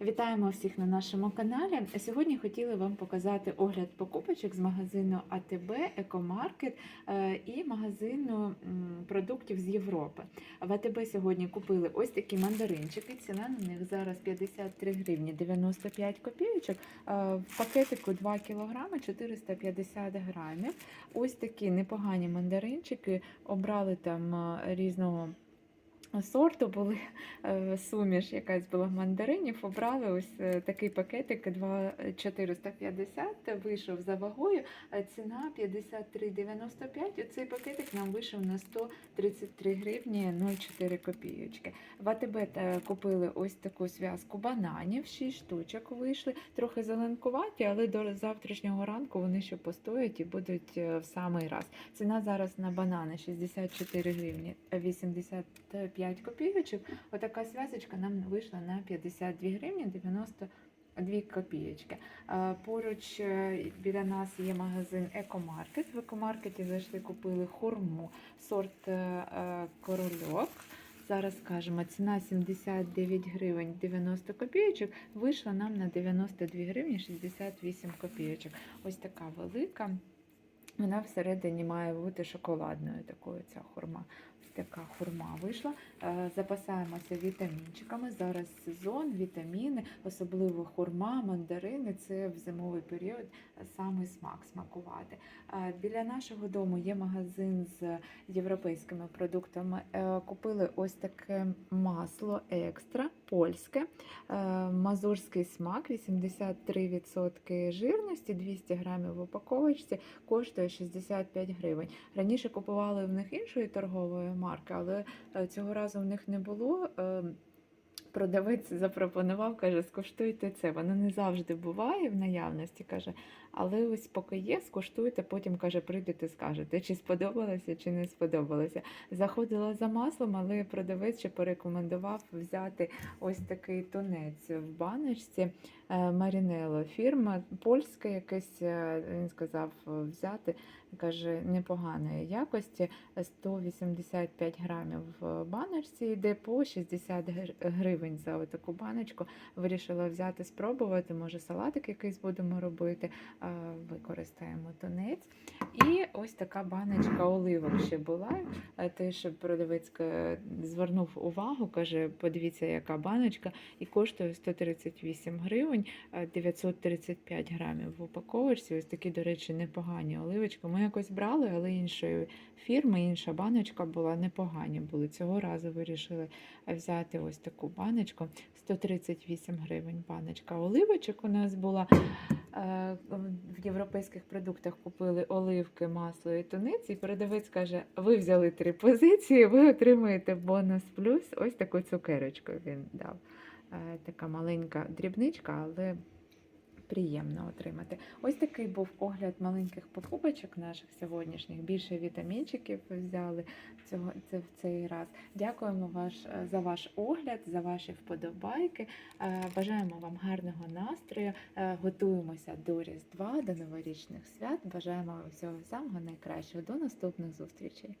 Вітаємо всіх на нашому каналі. Сьогодні хотіли вам показати огляд покупочок з магазину АТБ, Екомаркет е, і магазину продуктів з Європи. В АТБ сьогодні купили ось такі мандаринчики. Ціна на них зараз 53 гривні 95 копійочок. Е, В пакетику 2 кг 450 грамів. Ось такі непогані мандаринчики. Обрали там е, різного. Сорту були е, суміш, якась була мандаринів. Обрали ось е, такий пакетик 2 450, вийшов за вагою. е, Ціна 53,95. Цей пакетик нам вийшов на 133 гривні 0,4 копійочки. В АТБ купили ось таку зв'язку бананів, 6 штучок вийшли. Трохи зеленкуваті, але до завтрашнього ранку вони ще постоять і будуть е, в самий раз. Ціна зараз на банани 64 гривні 85 копійочок. Отака зв'язочка нам вийшла на 52 гривні 92 копійочки. Поруч е, біля нас є магазин Екомаркет. В екомаркеті зайшли, купили хурму сорт е, е, корольок. Зараз скажемо, ціна 79 гривень 90 копійочок, вийшла нам на 92 гривні 68 копійочок. Ось така велика. Вона всередині має бути шоколадною такою ця хурма. Така хурма вийшла. Е, Запасаємося вітамінчиками. Зараз сезон, вітаміни, особливо хурма, мандарини. Це в зимовий період саме смак смакувати. Е, Біля нашого дому є магазин з європейськими продуктами. Е, Купили ось таке масло екстра, польське, мазурський смак, 83% жирності, 200 грамів в упаковочці коштує 65 гривень. Раніше купували в них іншої торгової марки, але е, цього разу в них не було. Е, Продавець запропонував, каже, скуштуйте це. Воно не завжди буває в наявності, каже, але ось поки є, скуштуйте, потім каже, прийдете, скажете, чи сподобалося, чи не сподобалося. Заходила за маслом, але продавець ще порекомендував взяти ось такий тунець в баночці е, Марінело. Фірма польська, якась, е, він сказав взяти, каже, непоганої якості. 185 грамів в баночці йде по 60 гривень за таку баночку. Вирішила взяти, спробувати. Може, салатик якийсь будемо робити. Використаємо тунець. І ось така баночка оливок ще була. Теж продавець звернув увагу, каже: подивіться, яка баночка, і коштує 138 гривень, е, 935 грамів в упаковочці. Ось такі, до речі, непогані оливочки. Ми якось брали, але іншої фірми, інша баночка була непогані. Були цього разу вирішили взяти ось таку баночку. 138 гривень баночка оливочок у нас була. Е, В європейських продуктах купили оливки, масло і туниць. І продавець каже: ви взяли три позиції, ви отримуєте бонус плюс. Ось таку цукерочку він дав. Е, Така маленька дрібничка, але приємно отримати. Ось такий був огляд маленьких покупочок наших сьогоднішніх. Більше вітамінчиків взяли цього це в цей раз. Дякуємо ваш за ваш огляд, за ваші вподобайки. Е, Бажаємо вам гарного настрою. Е, Готуємося до Різдва, до новорічних свят. Бажаємо всього самого найкращого. До наступних зустрічей.